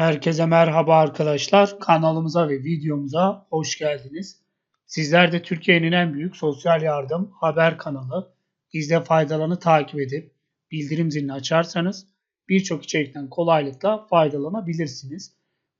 Herkese merhaba arkadaşlar. Kanalımıza ve videomuza hoş geldiniz. Sizler de Türkiye'nin en büyük sosyal yardım haber kanalı İzle faydalanı takip edip bildirim zilini açarsanız birçok içerikten kolaylıkla faydalanabilirsiniz.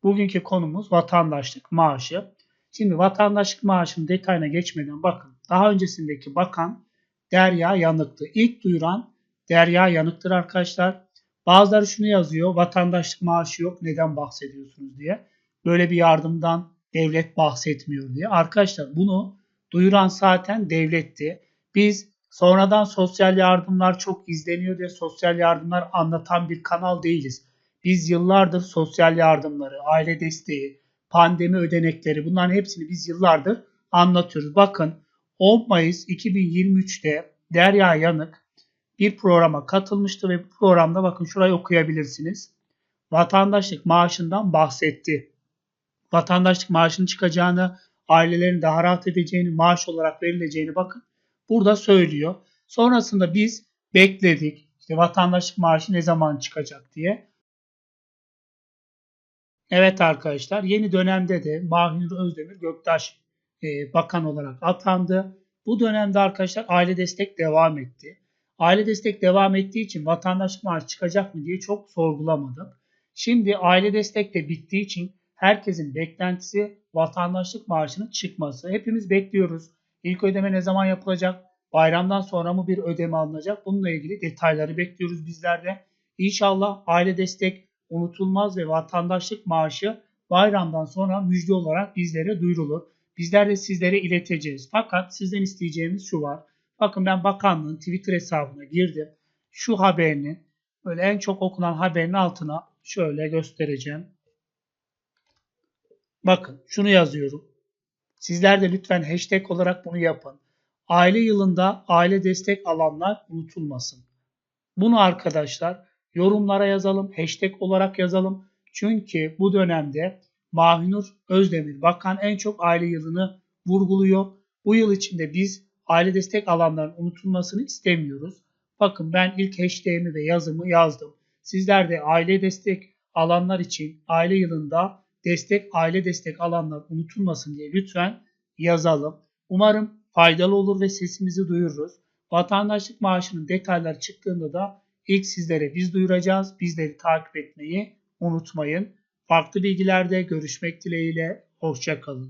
Bugünkü konumuz vatandaşlık maaşı. Şimdi vatandaşlık maaşının detayına geçmeden bakın. Daha öncesindeki bakan Derya Yanık'tı. İlk duyuran Derya Yanık'tır arkadaşlar. Bazıları şunu yazıyor. Vatandaşlık maaşı yok. Neden bahsediyorsunuz diye. Böyle bir yardımdan devlet bahsetmiyor diye. Arkadaşlar bunu duyuran zaten devletti. Biz sonradan sosyal yardımlar çok izleniyor diye sosyal yardımlar anlatan bir kanal değiliz. Biz yıllardır sosyal yardımları, aile desteği, pandemi ödenekleri bunların hepsini biz yıllardır anlatıyoruz. Bakın 10 Mayıs 2023'te Derya Yanık bir programa katılmıştı ve bu programda bakın şurayı okuyabilirsiniz. Vatandaşlık maaşından bahsetti. Vatandaşlık maaşının çıkacağını, ailelerin daha rahat edeceğini, maaş olarak verileceğini bakın burada söylüyor. Sonrasında biz bekledik. İşte vatandaşlık maaşı ne zaman çıkacak diye. Evet arkadaşlar yeni dönemde de Mahir Özdemir Göktaş e, bakan olarak atandı. Bu dönemde arkadaşlar aile destek devam etti. Aile destek devam ettiği için vatandaşlık maaşı çıkacak mı diye çok sorgulamadık. Şimdi aile destek de bittiği için herkesin beklentisi vatandaşlık maaşının çıkması. Hepimiz bekliyoruz. İlk ödeme ne zaman yapılacak? Bayramdan sonra mı bir ödeme alınacak? Bununla ilgili detayları bekliyoruz bizler de. İnşallah aile destek unutulmaz ve vatandaşlık maaşı bayramdan sonra müjde olarak bizlere duyurulur. Bizler de sizlere ileteceğiz. Fakat sizden isteyeceğimiz şu var. Bakın ben bakanlığın Twitter hesabına girdim. Şu haberinin böyle en çok okunan haberin altına şöyle göstereceğim. Bakın şunu yazıyorum. Sizler de lütfen hashtag olarak bunu yapın. Aile yılında aile destek alanlar unutulmasın. Bunu arkadaşlar yorumlara yazalım, hashtag olarak yazalım. Çünkü bu dönemde Mahinur Özdemir Bakan en çok aile yılını vurguluyor. Bu yıl içinde biz aile destek alanların unutulmasını istemiyoruz. Bakın ben ilk hashtag'imi ve yazımı yazdım. Sizler de aile destek alanlar için aile yılında destek aile destek alanlar unutulmasın diye lütfen yazalım. Umarım faydalı olur ve sesimizi duyururuz. Vatandaşlık maaşının detayları çıktığında da ilk sizlere biz duyuracağız. Bizleri takip etmeyi unutmayın. Farklı bilgilerde görüşmek dileğiyle. Hoşçakalın.